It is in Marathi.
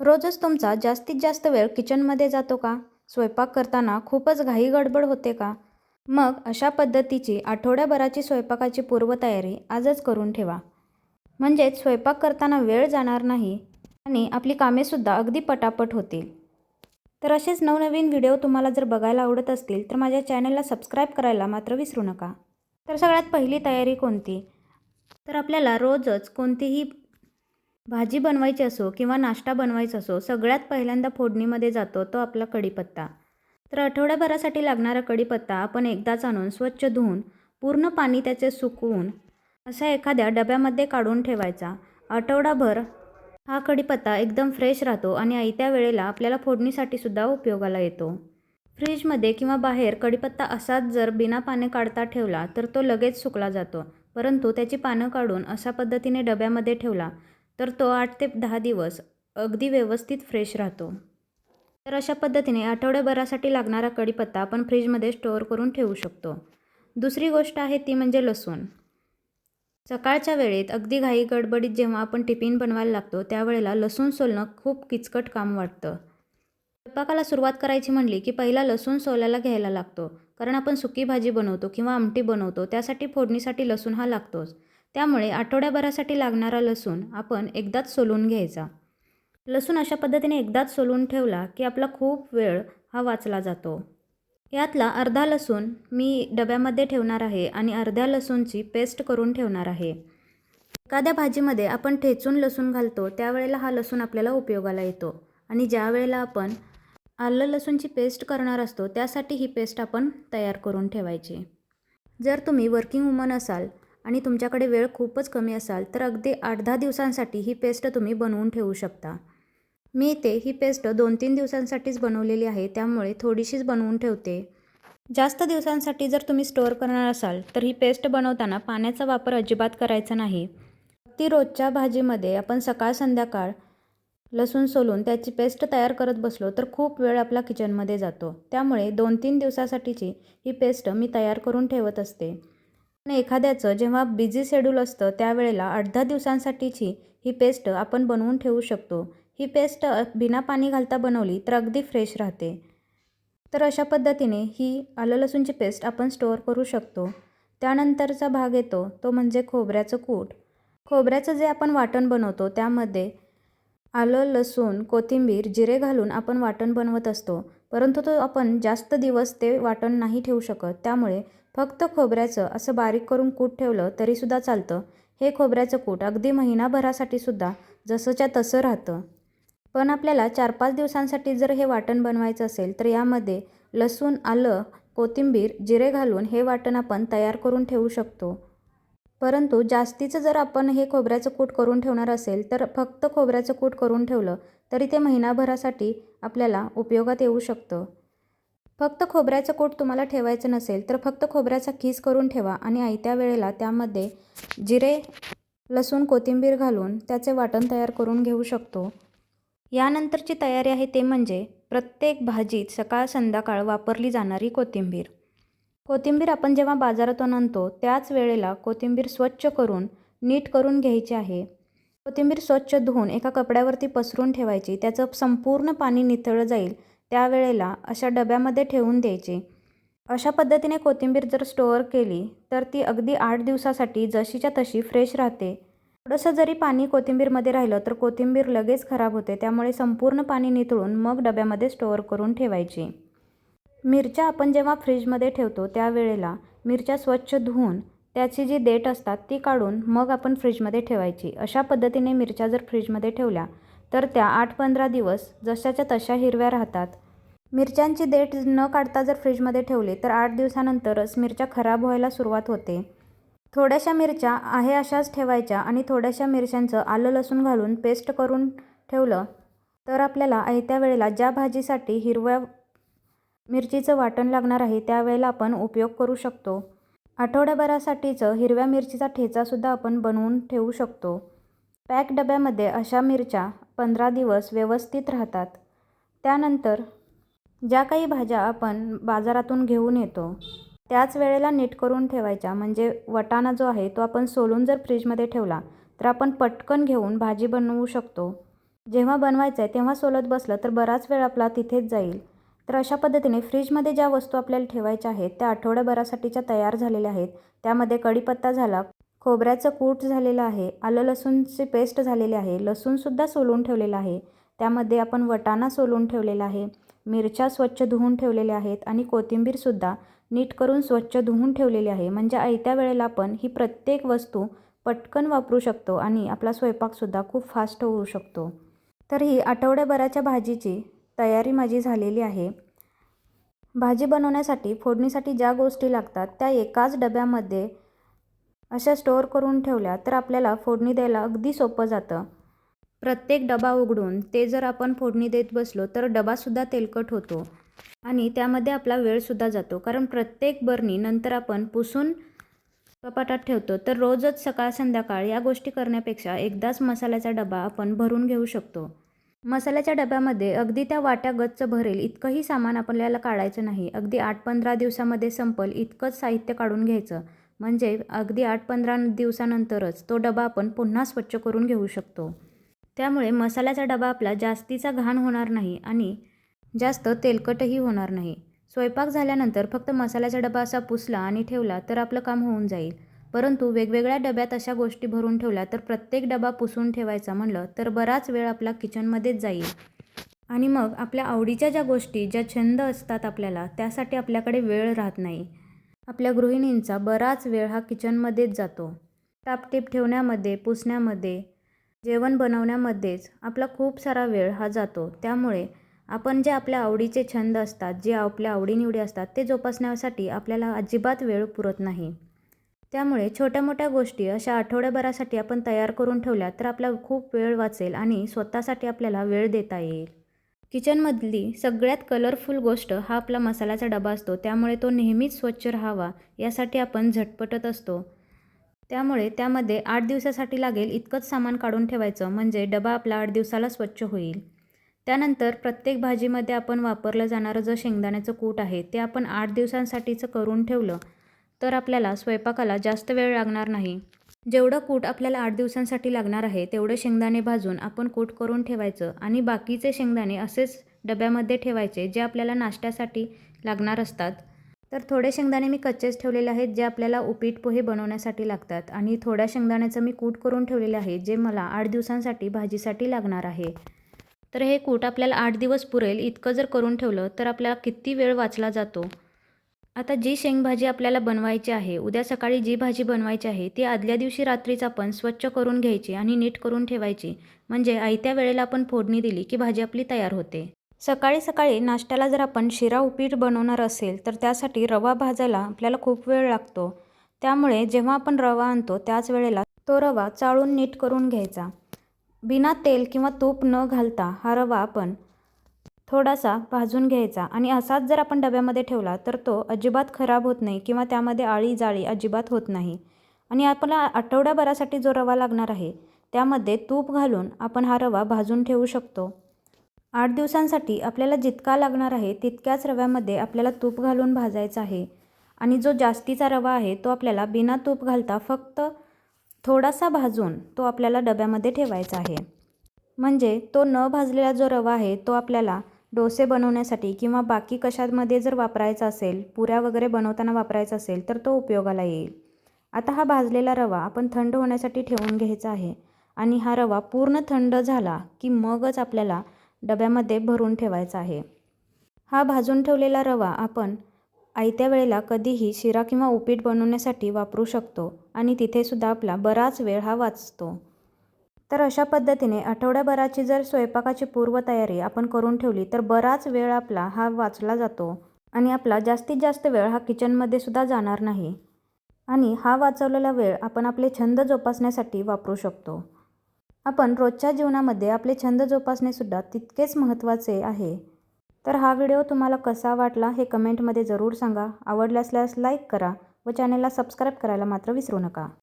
रोजच तुमचा जास्तीत जास्त वेळ किचनमध्ये जातो का? स्वयंपाक करताना खूपच घाई गडबड होते का? मग अशा पद्धतीची आठवड्याभराची स्वयंपाकाची पूर्वतयारी आजच करून ठेवा. म्हणजेच स्वयंपाक करताना वेळ जाणार नाही आणि आपली कामेसुद्धा अगदी पटापट होतील. तर असेच नवनवीन व्हिडिओ तुम्हाला जर बघायला आवडत असतील तर माझ्या चॅनलला सबस्क्राईब करायला मात्र विसरू नका. तर सगळ्यात पहिली तयारी कोणती? तर आपल्याला रोजच कोणतीही भाजी बनवायची असो किंवा नाश्ता बनवायचा असो सगळ्यात पहिल्यांदा फोडणीमध्ये जातो तो आपला कढीपत्ता. तर आठवड्याभरासाठी लागणारा कढीपत्ता आपण एकदाच आणून स्वच्छ धुवून पूर्ण पाणी त्याचे सुकवून असा एखाद्या डब्यामध्ये काढून ठेवायचा. आठवडाभर हा कढीपत्ता एकदम फ्रेश राहतो आणि आयत्या वेळेला आपल्याला फोडणीसाठी सुद्धा उपयोगाला येतो. फ्रीजमध्ये किंवा बाहेर कढीपत्ता असाच जर बिना पाने काढता ठेवला तर तो लगेच सुकला जातो. परंतु त्याची पानं काढून अशा पद्धतीने डब्यामध्ये ठेवला तर तो आठ ते दहा दिवस अगदी व्यवस्थित फ्रेश राहतो. तर अशा पद्धतीने आठवड्याभरासाठी लागणारा कढीपत्ता आपण फ्रीजमध्ये स्टोअर करून ठेवू शकतो. दुसरी गोष्ट आहे ती म्हणजे लसूण. सकाळच्या वेळेत अगदी घाई गडबडीत जेव्हा आपण टिफिन बनवायला लागतो त्यावेळेला लसूण सोलणं खूप किचकट काम वाटतं. स्वयंपाकाला सुरुवात करायची म्हणली की पहिला लसूण सोलायला घ्यायला लागतो. कारण आपण सुकी भाजी बनवतो किंवा आमटी बनवतो त्यासाठी फोडणीसाठी लसूण हा लागतोच. त्यामुळे आठवड्याभरासाठी लागणारा लसूण आपण एकदाच सोलून घ्यायचा. लसूण अशा पद्धतीने एकदाच सोलून ठेवला की आपला खूप वेळ हा वाचला जातो. यातला अर्धा लसूण मी डब्यामध्ये ठेवणार आहे आणि अर्ध्या लसूणची पेस्ट करून ठेवणार आहे. एखाद्या भाजीमध्ये आपण ठेचून लसूण घालतो त्यावेळेला हा लसूण आपल्याला उपयोगाला येतो. आणि ज्या वेळेला आपण आलं लसूणची पेस्ट करणार असतो त्यासाठी ही पेस्ट आपण तयार करून ठेवायची. जर तुम्ही वर्किंग वुमन असाल आणि तुमच्याकडे वेळ खूपच कमी असाल तर अगदी आठ दहा दिवसांसाठी ही पेस्ट तुम्ही बनवून ठेवू शकता. मी इथे ही पेस्ट दोन तीन दिवसांसाठीच बनवलेली आहे त्यामुळे थोडीशीच बनवून ठेवते. जास्त दिवसांसाठी जर तुम्ही स्टोअर करणार असाल तर ही पेस्ट बनवताना पाण्याचा वापर अजिबात करायचा नाही. ती रोजच्या भाजीमध्ये आपण सकाळ संध्याकाळ लसूण सोलून त्याची पेस्ट तयार करत बसलो तर खूप वेळ आपला किचनमध्ये जातो. त्यामुळे दोन तीन दिवसासाठीची ही पेस्ट मी तयार करून ठेवत असते. एखाद्याचं जेव्हा बिझी शेड्यूल असतं त्यावेळेला आठ दहा दिवसांसाठीची ही पेस्ट आपण बनवून ठेवू शकतो. ही पेस्ट बिना पाणी घालता बनवली तर अगदी फ्रेश राहते. तर अशा पद्धतीने ही आलं लसूणची पेस्ट आपण स्टोअर करू शकतो. त्यानंतरचा भाग येतो तो म्हणजे खोबऱ्याचं कूट. खोबऱ्याचं जे आपण वाटण बनवतो त्यामध्ये आलं लसूण कोथिंबीर जिरे घालून आपण वाटण बनवत असतो. परंतु तो आपण जास्त दिवस ते वाटण नाही ठेवू शकत. त्यामुळे फक्त खोबऱ्याचं असं बारीक करून कूट ठेवलं तरीसुद्धा चालतं. हे खोबऱ्याचं कूट अगदी महिनाभरासाठी सुद्धा जसंच्या तसं राहतं. पण आपल्याला चार पाच दिवसांसाठी जर हे वाटण बनवायचं असेल तर यामध्ये लसूण आलं कोथिंबीर जिरे घालून हे वाटण आपण तयार करून ठेवू शकतो. परंतु जास्तीचं जर आपण हे खोबऱ्याचं कूट करून ठेवणार असेल तर फक्त खोबऱ्याचं कूट करून ठेवलं तरी ते महिनाभरासाठी आपल्याला उपयोगात येऊ शकतं. फक्त खोबऱ्याचं कोट तुम्हाला ठेवायचं नसेल तर फक्त खोबऱ्याचा खीस करून ठेवा आणि आयत्या वेळेला त्यामध्ये जिरे लसूण कोथिंबीर घालून त्याचे वाटण तयार करून घेऊ शकतो. यानंतरची तयारी आहे ते म्हणजे प्रत्येक भाजीत सकाळ संध्याकाळ वापरली जाणारी कोथिंबीर. कोथिंबीर आपण जेव्हा बाजारातून आणतो त्याच वेळेला कोथिंबीर स्वच्छ करून नीट करून घ्यायची आहे. कोथिंबीर स्वच्छ धुवून एका कपड्यावरती पसरून ठेवायची त्याचं संपूर्ण पाणी निथळलं जाईल त्यावेळेला अशा डब्यामध्ये ठेवून द्यायची. अशा पद्धतीने कोथिंबीर जर स्टोअर केली तर ती अगदी आठ दिवसासाठी जशीच्या तशी फ्रेश राहते. थोडंसं जरी पाणी कोथिंबीरमध्ये राहिलं तर कोथिंबीर लगेच खराब होते. त्यामुळे संपूर्ण पाणी निथळून मग डब्यामध्ये स्टोअर करून ठेवायची. मिरच्या आपण जेव्हा फ्रीजमध्ये ठेवतो त्यावेळेला मिरच्या स्वच्छ धुवून त्याची जी देठ असतात ती काढून मग आपण फ्रीजमध्ये ठेवायची. अशा पद्धतीने मिरच्या जर फ्रीजमध्ये ठेवल्या तर त्या आठ पंधरा दिवस जशाच्या तशा हिरव्या राहतात. मिरच्यांची देठ न काढता जर फ्रीजमध्ये ठेवली तर आठ दिवसानंतरच मिरच्या खराब व्हायला सुरुवात होते. थोड्याशा मिरच्या आहे अशाच ठेवायच्या आणि थोड्याशा मिरच्यांचं आलं लसूण घालून पेस्ट करून ठेवलं तर आपल्याला आयत्या वेळेला ज्या भाजीसाठी हिरव्या मिरचीचं वाटण लागणार आहे त्यावेळेला आपण उपयोग करू शकतो. आठवड्याभरासाठीचं हिरव्या मिरचीचा ठेचासुद्धा आपण बनवून ठेवू शकतो. पॅक डब्यामध्ये अशा मिरच्या पंधरा दिवस व्यवस्थित राहतात. त्यानंतर ज्या काही भाज्या आपण बाजारातून घेऊन येतो त्याच वेळेला नीट करून ठेवायच्या. म्हणजे वटाणा जो आहे तो आपण सोलून जर फ्रीजमध्ये ठेवला तर आपण पटकन घेऊन भाजी बनवू शकतो. जेव्हा बनवायचं आहे तेव्हा सोलत बसलं तर बराच वेळ आपला तिथेच जाईल. तर अशा पद्धतीने फ्रीजमध्ये ज्या वस्तू आपल्याला ठेवायच्या आहेत त्या आठवड्याभरासाठीच्या तयार झालेल्या आहेत. त्यामध्ये कढीपत्ता झाला खोबऱ्याचं कूट झालेलं आहे आलं लसूणची पेस्ट झालेली आहे लसूणसुद्धा सोलून ठेवलेलं आहे. त्यामध्ये आपण वटाणा सोलून ठेवलेला आहे मिरच्या स्वच्छ धुवून ठेवलेल्या आहेत आणि कोथिंबीरसुद्धा नीट करून स्वच्छ धुवून ठेवलेली आहे. म्हणजे आयत्या वेळेला आपण ही प्रत्येक वस्तू पटकन वापरू शकतो आणि आपला स्वयंपाकसुद्धा खूप फास्ट होऊ शकतो. तर ही आठवड्याभराच्या भाजीची तयारी माझी झालेली आहे. भाजी बनवण्यासाठी फोडणीसाठी ज्या गोष्टी लागतात त्या एकाच डब्यामध्ये अशा स्टोअर करून ठेवल्या तर आपल्याला फोडणी द्यायला अगदी सोपं जातं. प्रत्येक डबा उघडून ते जर आपण फोडणी देत बसलो तर डबासुद्धा तेलकट होतो आणि त्यामध्ये आपला वेळसुद्धा जातो. कारण प्रत्येक बरणी नंतर आपण पुसून कपाटात ठेवतो तर रोजच सकाळ संध्याकाळ या गोष्टी करण्यापेक्षा एकदाच मसाल्याचा डबा आपण भरून घेऊ शकतो. मसाल्याच्या डब्यामध्ये अगदी त्या वाट्या गच्च भरेल इतकंही सामान आपल्याला काढायचं नाही. अगदी आठ पंधरा दिवसामध्ये संपल इतकंच साहित्य काढून घ्यायचं. म्हणजे अगदी आठ पंधरा दिवसानंतरच तो डबा आपण पुन्हा स्वच्छ करून घेऊ शकतो. त्यामुळे मसाल्याचा डबा आपला जास्तीचा घाण होणार नाही आणि जास्त तेलकटही होणार नाही. स्वयंपाक झाल्यानंतर फक्त मसाल्याचा डबा असा पुसला आणि ठेवला तर आपलं काम होऊन जाईल. परंतु वेगवेगळ्या डब्यात अशा गोष्टी भरून ठेवल्या तर प्रत्येक डबा पुसून ठेवायचा म्हणलं तर बराच वेळ आपला किचनमध्येच जाईल. आणि मग आपल्या आवडीच्या ज्या गोष्टी ज्या छंद असतात आपल्याला त्यासाठी आपल्याकडे वेळ राहत नाही. आपल्या गृहिणींचा बराच वेळ हा किचनमध्येच जातो. टापटीप ठेवण्यामध्ये पुसण्यामध्ये जेवण बनवण्यामध्येच आपला खूप सारा वेळ हा जातो. त्यामुळे आपण जे आपल्या आवडीचे छंद असतात जे आपल्या आवडीनिवडी असतात ते जोपासण्यासाठी आपल्याला अजिबात वेळ पुरत नाही. त्यामुळे छोट्या मोठ्या गोष्टी अशा आठवड्याभरासाठी आपण तयार करून ठेवल्या तर आपला खूप वेळ वाचेल आणि स्वतःसाठी आपल्याला वेळ देता येईल. किचनमधली सगळ्यात कलरफुल गोष्ट हा आपला मसाल्याचा डबा असतो. त्यामुळे तो नेहमीच स्वच्छ राहावा यासाठी आपण झटपटत असतो. त्यामुळे त्यामध्ये आठ दिवसासाठी लागेल इतकंच सामान काढून ठेवायचं म्हणजे डबा आपला आठ दिवसाला स्वच्छ होईल. त्यानंतर प्रत्येक भाजीमध्ये आपण वापरलं जाणारं जो शेंगदाण्याचं कूट आहे ते आपण आठ दिवसांसाठीचं करून ठेवलं तर आपल्याला स्वयंपाकाला जास्त वेळ लागणार नाही. जेवढं कूट आपल्याला आठ दिवसांसाठी लागणार आहे तेवढे शेंगदाणे भाजून आपण कूट करून ठेवायचं आणि बाकीचे शेंगदाणे असेच डब्यामध्ये ठेवायचे जे आपल्याला नाश्त्यासाठी लागणार असतात. तर थोडे शेंगदाणे मी कच्चेच ठेवलेले आहेत जे आपल्याला उपीट पोहे बनवण्यासाठी लागतात आणि थोड्या शेंगदाण्याचं मी कूट करून ठेवलेले आहे जे मला आठ दिवसांसाठी भाजीसाठी लागणार आहे. तर हे कूट आपल्याला आठ दिवस पुरेल. इतकं जर करून ठेवलं तर आपल्याला किती वेळ वाचला जातो? आता जी शेंगभाजी आपल्याला बनवायची आहे उद्या सकाळी जी भाजी बनवायची आहे ती आदल्या दिवशी रात्रीच आपण स्वच्छ करून घ्यायची आणि नीट करून ठेवायची. म्हणजे आयत्या वेळेला आपण फोडणी दिली की भाजी आपली तयार होते. सकाळी सकाळी नाश्त्याला जर आपण शिरा उपीट बनवणार असेल तर त्यासाठी रवा भाजायला आपल्याला खूप वेळ लागतो. त्यामुळे जेव्हा आपण रवा आणतो त्याच वेळेला तो रवा चाळून नीट करून घ्यायचा. बिना तेल किंवा तूप न घालता हा रवा आपण थोडासा भाजून घ्यायचा आणि असाच जर आपण डब्यामध्ये ठेवला तर तो अजिबात खराब होत नाही किंवा त्यामध्ये आळी जाळी अजिबात होत नाही. आणि आपला आठवड्याभरासाठी जो रवा लागणार आहे त्यामध्ये तूप घालून आपण हा रवा भाजून ठेवू शकतो. आठ दिवसांसाठी आपल्याला जितका लागणार आहे तितक्याच रव्यामध्ये आपल्याला तूप घालून भाजायचा आहे. आणि जो जास्तीचा रवा आहे तो आपल्याला बिना तूप घालता फक्त थोडासा भाजून तो आपल्याला डब्यामध्ये ठेवायचा आहे. म्हणजे तो न भाजलेला जो रवा आहे तो आपल्याला डोसे बनवण्यासाठी किंवा बाकी कशामध्ये जर वापरायचा असेल पुऱ्या वगैरे बनवताना वापरायचा असेल तर तो उपयोगाला येईल. आता हा भाजलेला रवा आपण थंड होण्यासाठी ठेवून घ्यायचा आहे आणि हा रवा पूर्ण थंड झाला की मगच आपल्याला डब्यामध्ये भरून ठेवायचा आहे. हा भाजून ठेवलेला रवा आपण आयत्या वेळेला कधीही शिरा किंवा उपीट बनवण्यासाठी वापरू शकतो आणि तिथेसुद्धा आपला बराच वेळ हा वाचतो. तर अशा पद्धतीने आठवड्याभराची जर स्वयंपाकाची पूर्वतयारी आपण करून ठेवली तर बराच वेळ आपला हा वाचला जातो आणि आपला जास्तीत जास्त वेळ हा किचनमध्ये सुद्धा जाणार नाही. आणि हा वाचवलेला वेळ आपण आपले छंद जोपासण्यासाठी वापरू शकतो. आपण रोजच्या जीवनामध्ये आपले छंद जोपासणेसुद्धा तितकेच महत्त्वाचे आहे. तर हा व्हिडिओ तुम्हाला कसा वाटला हे कमेंटमध्ये जरूर सांगा. आवडला असल्यास लाईक करा व चॅनलला सबस्क्राईब करायला मात्र विसरू नका.